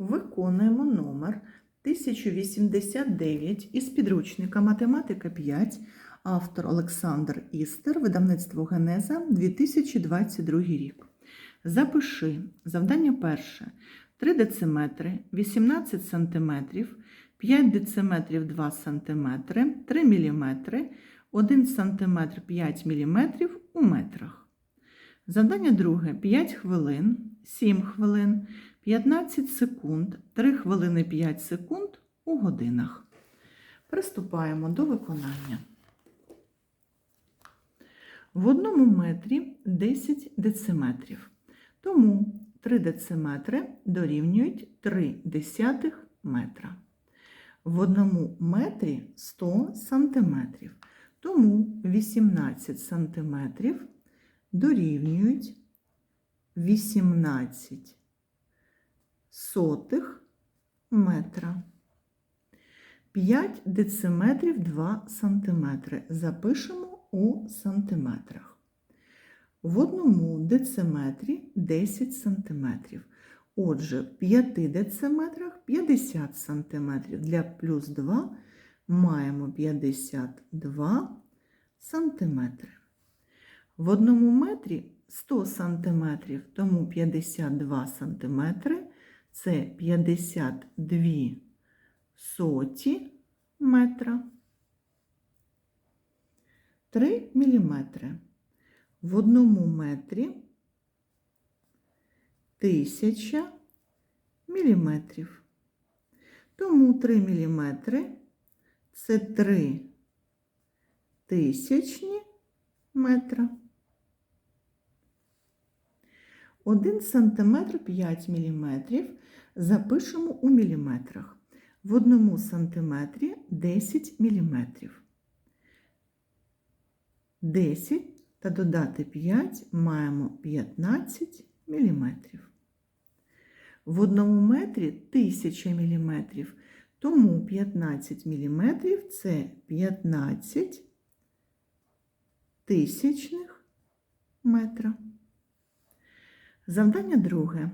Виконуємо номер 1089 із підручника Математика 5, автор Олександр Істер, видавництво Генеза 2022 рік. Запиши завдання перше. 3 дециметри, 18 сантиметрів, 5 дециметрів 2 сантиметри, 3 міліметри, 1 сантиметр 5 міліметрів у метрах. Завдання друге 5 хвилин, 7 хвилин, 15 секунд, 3 хвилини 5 секунд у годинах. Приступаємо до виконання. В одному метрі 10 дециметрів. Тому 3 дециметри дорівнюють 3 десятих метра. В одному метрі 100 сантиметрів. Тому 18 сантиметрів дорівнюють 18 сотих метра. 5 дециметрів 2 сантиметри. Запишемо у сантиметрах. В одному дециметрі 10 сантиметрів. Отже, в 5 дециметрах 50 сантиметрів. Для плюс 2 маємо 52 сантиметри. В одному метрі 100 сантиметрів, тому 52 сантиметри – це 52 соті метра. 3 міліметри. В одному метрі 1000 міліметрів. Тому 3 міліметри – це 3 тисячні метра. 1 сантиметр 5 міліметрів запишемо у міліметрах. В одному сантиметрі 10 міліметрів. 10 та додати 5 маємо 15 міліметрів. В одному метрі 1000 міліметрів, тому 15 міліметрів – це 15 тисячних метра. Завдання друге.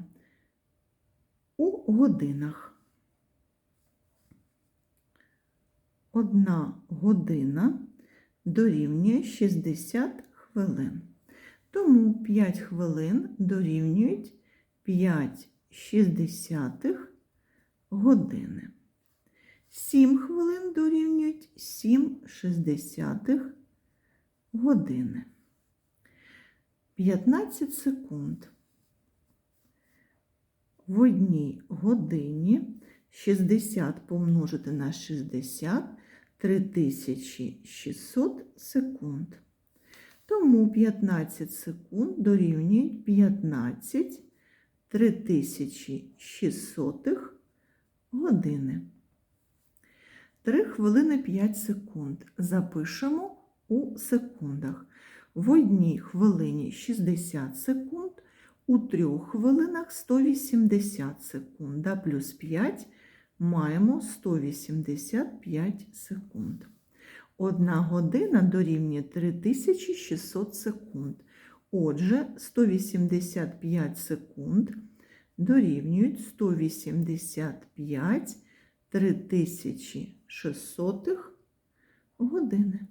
У годинах. Одна година дорівнює 60 хвилин. Тому 5 хвилин дорівнюють 5 шістдесятих години. 7 хвилин дорівнюють 7 шістдесятих години. 15 секунд. В одній годині 60 помножити на 60 3600 секунд. Тому 15 секунд дорівнюють 15 3600 години. 3 хвилини 5 секунд. Запишемо у секундах. В одній хвилині 60 секунд, у трьох хвилинах 180 секунд, да плюс 5 маємо 185 секунд. Одна година дорівнює 3600 секунд. Отже, 185 секунд дорівнюють 185 3600 години.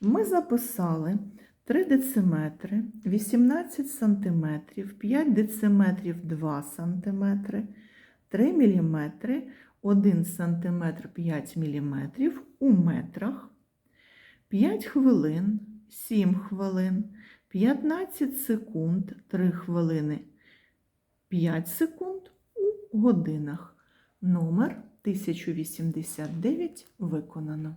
Ми записали 3 дециметри, 18 сантиметрів, 5 дециметрів 2 сантиметри, 3 міліметри, 1 сантиметр 5 міліметрів у метрах, 5 хвилин, 7 хвилин, 15 секунд, 3 хвилини, 5 секунд у годинах. Номер 1089 виконано.